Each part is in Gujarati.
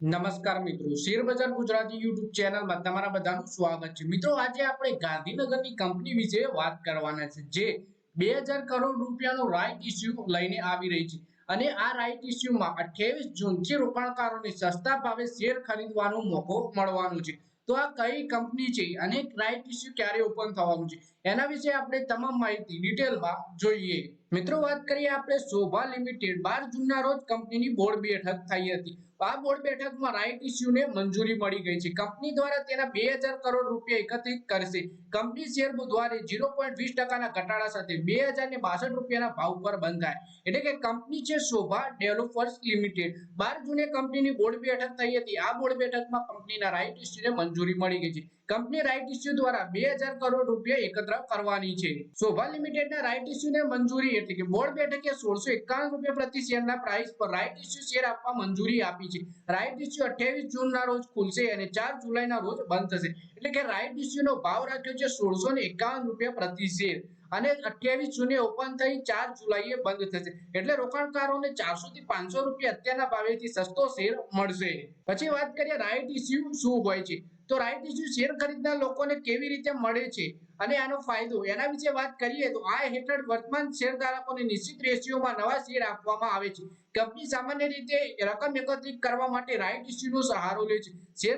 નમસ્કાર મિત્રો, શેરબજાર ગુજરાતી યુટ્યુબ ચેનલમાં તમારા બધાનું સ્વાગત છે. મિત્રો, આજે આપણે ગાંધીનગરની કંપની વિશે વાત કરવાના છે, જે બે હજાર કરોડ રૂપિયાનો રાઇટ ઇસ્યુ લઈને આવી રહી છે. અને આ રાઇટ ઇસ્યુમાં અઠ્યાવીસ જૂનથી રોકાણકારોને સસ્તા ભાવે શેર ખરીદવાનો મોકો મળવાનો છે. તો આ કઈ કંપની છે? અને રાઇટ ઇસ્યુ ક્યારે ઓપન થવાનું છે? એના વિશે આપણે તમામ માહિતી ડિટેલમાં જોઈએ. મિત્રો, વાત કરીએ આપણે શોભા લિમિટેડ બાર જૂનના રોજ કંપનીની બોર્ડ બેઠક થઈ હતી. આ બોર્ડ બેઠકમાં રાઇટ ઇસ્યુને મંજૂરી મળી ગઈ છે. કંપની દ્વારા તેના બે હજાર કરોડ રૂપિયા એકત્રિત કરશે. કંપની શેર બુધવારે ઝીરો પોઈન્ટ વીસ ટકાના ઘટાડા સાથે બે હજાર ને બાસઠ રૂપિયાના ભાવ પર બંધાય. એટલે કે કંપની છે શોભા ડેવલપર્સ લિમિટેડ. બાર જૂને કંપનીની બોર્ડ બેઠક થઈ હતી. આ બોર્ડ બેઠકમાં કંપનીના રાઇટ ઇસ્યુને મંજૂરી મળી ગઈ છે. કંપની રાઇટ ઇસ્યુ દ્વારા બે હજાર કરોડ રૂપિયા એકત્ર કરવાની છે. શોભા લિમિટેડના રાઇટ ઇસ્યુને મંજૂરી એટલે કે બોર્ડ બેઠકે સોળસો એકાવન રૂપિયા પ્રતિ શેરના પ્રાઇસ પર રાઇટ ઇસ્યુ શેર આપવા મંજૂરી આપી છે. રાઇટ ઇસ્યુ અઠ્યાવીસ જૂનના રોજ ખુલશે અને ચાર જુલાઈના રોજ બંધ થશે. એટલે કે રાઇટ ઇસ્યુનો ભાવ રાખ્યો છે સોળસો ને એકાવન રૂપિયા પ્રતિ શેર અને અઠ્યાવીસ જૂને ઓપન થઈ ચાર જુલાઈએ બંધ થશે. એટલે રોકાણકારોને ચારસો થી પાંચસો રૂપિયા અત્યારના ભાવેથી સસ્તો શેર મળશે. પછી વાત કરીએ રાઇટ ઇસ્યુ શું હોય છે? તો રાઇટ ઇસ્યુ શેર ખરીદનાર લોકોને કેવી રીતે મળે છે? અને આનો ફાયદો? એના વિશે વાત કરીએ તો આ હેઠળ વર્તમાન શેરધારકોને નિશ્ચિત રેશિયોમાં નવા શેર આપવામાં આવે છે. કંપની સામાન્ય રીતે રકમ એકત્રિત કરવા માટે રાઇટ ઇસ્યુનો સહારો લે છે. શેર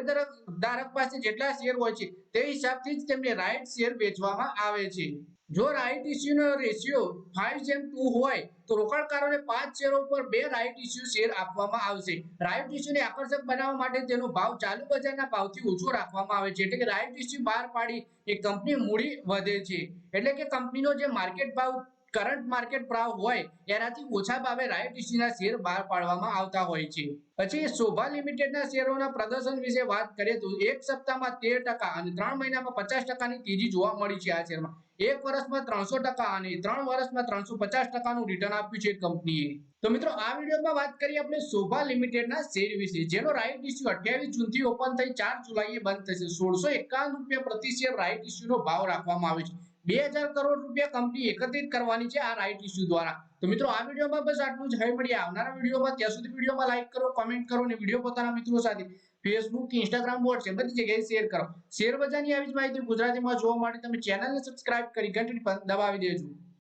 ધારક પાસે જેટલા શેર હોય છે, તે હિસાબથી જ તેમને રાઇટ શેર વેચવામાં આવે છે. જો રાઇટ ઇસ્યુનો રેશિયો ફાઈવ જેમ ટુ હોય, તો રોકાણકારોને પાંચ શેરો પર બે રાઇટ ઇસ્યુ શેર આપવામાં આવશે. રાઇટ ઇસ્યુને આકર્ષક બનાવવા માટે તેનો ભાવ ચાલુ બજારના ભાવથી ઓછો રાખવામાં આવે છે. એટલે કે રાઇટ ઇસ્યુ બહાર પાડી એ કંપની મૂડી વધે છે. એટલે કે કંપનીનો જે માર્કેટ ભાવ કરંટ માર્કેટ ભાવ હોય, એનાથી ઓછા ભાવે રાઇટ ઇસ્યુના શેર બહાર પાડવામાં આવતા હોય છે. પછી શોભા લિમિટેડના શેરોના પ્રદર્શન વિશે વાત કરીએ તો એક સપ્તાહમાં તેર ટકા અને ત્રણ મહિનામાં પચાસ ટકાની તેજી જોવા મળી છે આ શેરમાં. એક વર્ષમાં ત્રણસો ટકા અને ત્રણ વર્ષમાં ત્રણસો પચાસ ટકાનું રિટર્ન આપ્યું છે કંપનીએ. તો મિત્રો, આ વિડીયોમાં વાત કરીએ આપણે શોભા લિમિટેડના શેર વિશે. જેનો રાઇટ ઇસ્યુ અઠ્યાવીસ જૂનથી ઓપન થઈ ચાર જુલાઈએ બંધ થશે. સોળસો એકાવન રૂપિયા પ્રતિ શેર રાઇટ ઇસ્યુનો ભાવ રાખવામાં આવે છે. બે હજાર કરોડ રૂપિયા કંપની એકત્રિત કરવાની છે આ રાઇટ ઇસ્યુ દ્વારા. તો મિત્રો, આ વિડીયોમાં બસ આટલું જ. હવે મળીએ આવનારા વિડીયોમાં. ત્યાં સુધી વિડીયોમાં લાઈક કરો કોમેન્ટ કરો અને વીડિયો પોતાના મિત્રો સાથે ફેસબુક ઇન્સ્ટાગ્રામ વોટ્સએપ બધી જગ્યાએ શેર કરો. શેર બજારની આવી જ માહિતી ગુજરાતીમાં જોવા માટે તમે ચેનલને સબસ્ક્રાઇબ કરી ઘંટડી દબાવી દેજો.